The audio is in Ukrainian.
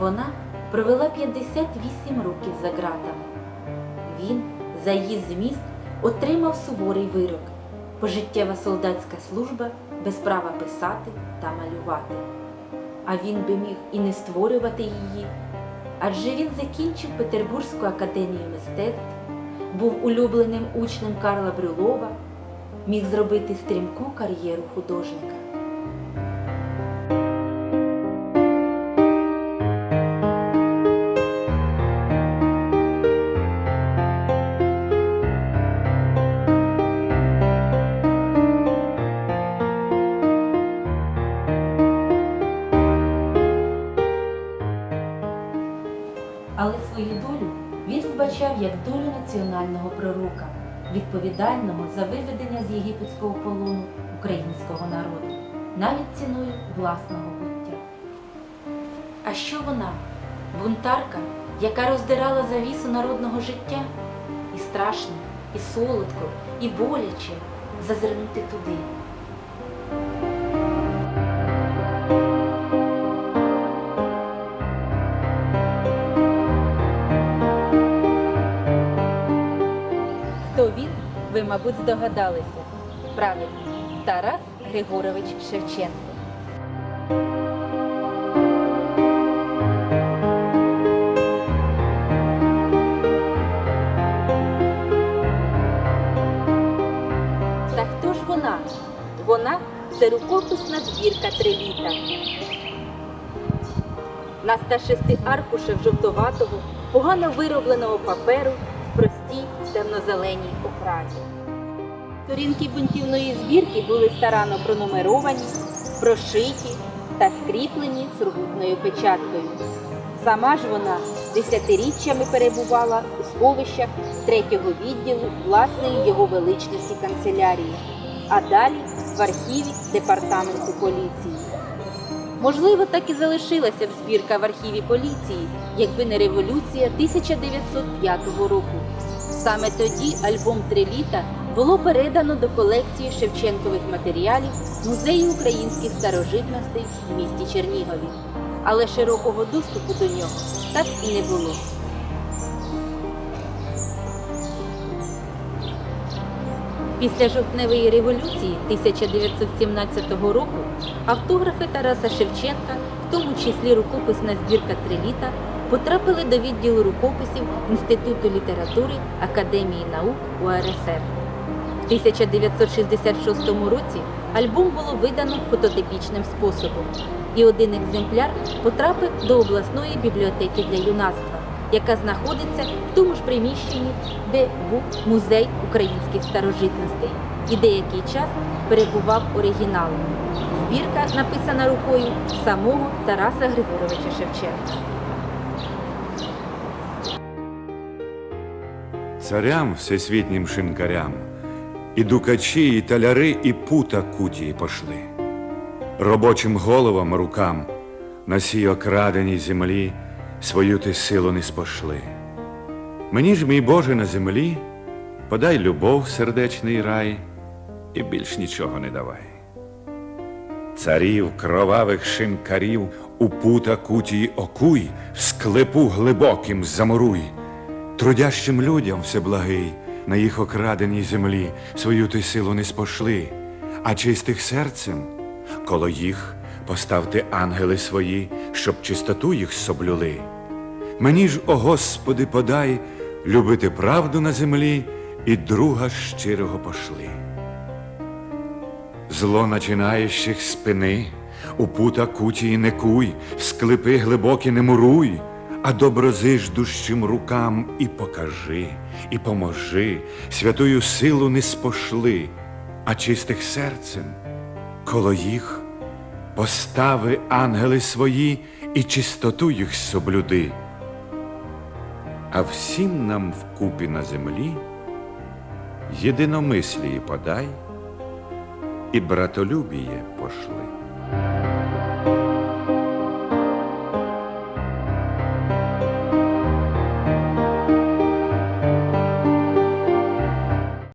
Вона провела 58 років за ґратами. Він за її зміст отримав суворий вирок пожиттєва солдатська служба без права писати та малювати. А він би міг і не створювати її, адже він закінчив Петербурзьку академію мистецтв, був улюбленим учнем Карла Брюлова, міг зробити стрімку кар'єру художника. Але свою долю він вбачав як долю національного пророка, відповідального за виведення з єгипетського полону українського народу, навіть ціною власного буття. А що вона, бунтарка, яка роздирала завісу народного життя? І страшно, і солодко, і боляче зазирнути туди. Хто він, ви, мабуть, здогадалися. Правильно, Тарас Григорович Шевченко. Та хто ж вона? Вона це рукописна збірка триліта. На 106 аркушах жовтоватого, погано виробленого паперу темнозеленій оправі. Сторінки бунтівної збірки були старанно пронумеровані, прошиті та скріплені сургутною печаткою. Сама ж вона десятиріччями перебувала у сховищах третього відділу власної його величності канцелярії, а далі в архіві департаменту поліції. Можливо, так і залишилася б збірка в архіві поліції, якби не революція 1905 року. Саме тоді альбом «Три літа» було передано до колекції Шевченкових матеріалів Музею українських старожитностей в місті Чернігові. Але широкого доступу до нього так і не було. Після жовтневої революції 1917 року автографи Тараса Шевченка, в тому числі рукописна збірка Триліта, потрапили до відділу рукописів Інституту літератури Академії наук УРСР. В 1966 році альбом було видано фототипічним способом, і один екземпляр потрапив до обласної бібліотеки для юнацтва, яка знаходиться в тому ж приміщенні, де був музей українських старожитностей, і деякий час перебував оригінал. Збірка написана рукою самого Тараса Григоровича Шевченка. Царям всесвітнім шинкарям, і дукачі, і таляри, і пута кутії пошли. Робочим головам рукам на сій окраденій землі свою ти силу не спошли. Мені ж, мій Боже, на землі, подай любов, сердечний рай, і більш нічого не давай. Царів кровавих шинкарів у пута кутії окуй, в склепу глибоким замуруй. Трудящим людям всеблагий на їх окраденій землі свою ти силу не спошли, а чистих серцем коло їх поставте ангели свої, щоб чистоту їх соблюли. Мені ж, о Господи, подай любити правду на землі і друга щирого пошли. Зло начинаючих спини, у пута кутії не куй, в склепи глибокі не муруй, а доброзиж дужчим рукам і покажи, і поможи, святую силу не спошли, а чистих серцем коло їх постави ангели свої і чистоту їх соблюди. А всім нам вкупі на землі єдиномислії подай і братолюбіє пошли.